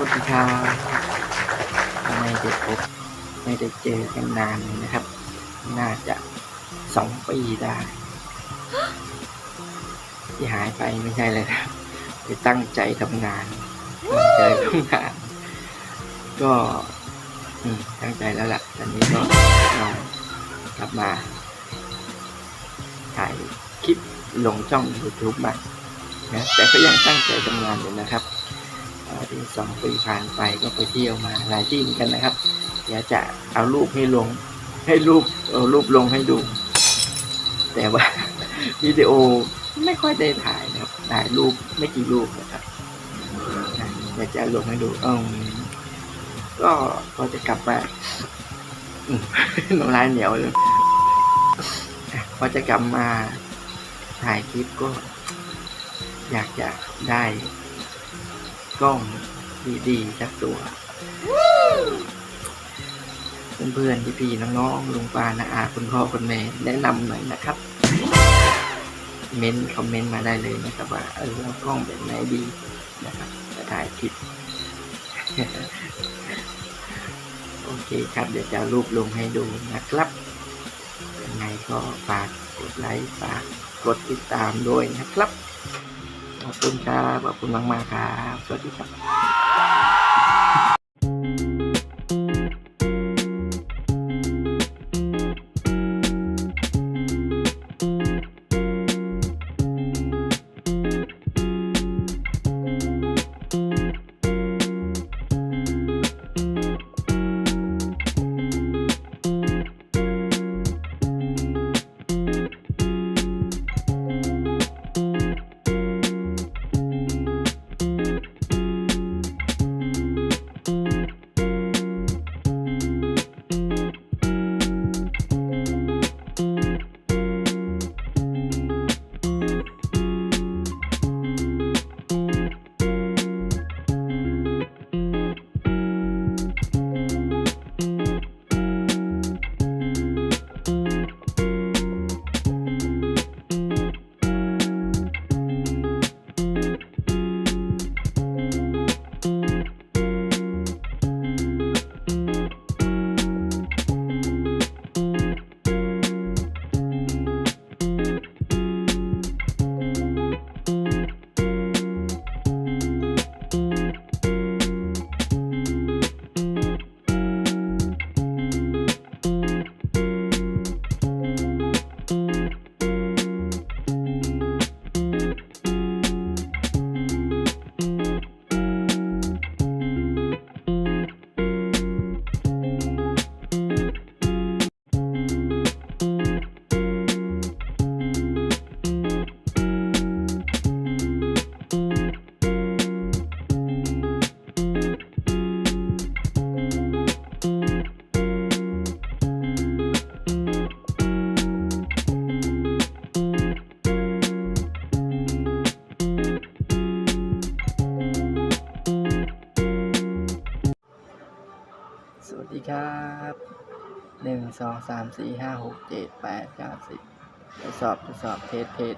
วัสดีครับไม่ได้พบไม่ได้เจอกันนานนะครับ น่าจะสองปีได้ ที่หายไปไม่ใช่เลยครับไปตั้งใจทำงานตั้งใจทำงาน ก็ตั้งใจแล้วล่ะตอนนี้ก็กลับมาถ่ายคลิปลงช่อง YouTube ใหม่นะแต่ก็ยังตั้งใจทำงานอยู่นะครับีสองปีผ่านไปก็ไปเที่ยวมาหลายที่เหมือนกันนะครับเดี๋ยวจะเอารูปให้ลง ให้รูปเอารูปลงให้ดู แต่ว่าวิดีโอไม่ค่อยได้ถ่ายนะครับถ่ายรูปไม่กี่รูปนะครับนะเดี๋ยวจะลงให้ดูเอืมก็ก็จะกลับมาอืมน้ำลายเหนียวเลยพอจะกลับมาถ่ายคลิปก็ อยากจะได้ กล้องดีๆสักตัว เพื่อนๆพี่ๆน้องๆลุงป้าน้าอาคุณพ่อคุณแม่แนะนำหน่อยนะครับ เม้นคอมเมนต์มาได้เลยนะครับว่าเออเอากล้องแบบไหนดีนะครับจะถ่ายคลิปโอเคครับเดี๋ยวจะรูปลงให้ดูนะครับยังไงก็ฝากกดไลค์ฝากกดติดตามด้วยนะครับ ขอบคุณครับ ขอบคุณมากๆครับ สวัสดีครับ ส สดีครับหนึ่งสองสามสี่ห้าหกเจ็ดแปดเก้าสิบทดสอบทดสอบเทสเทส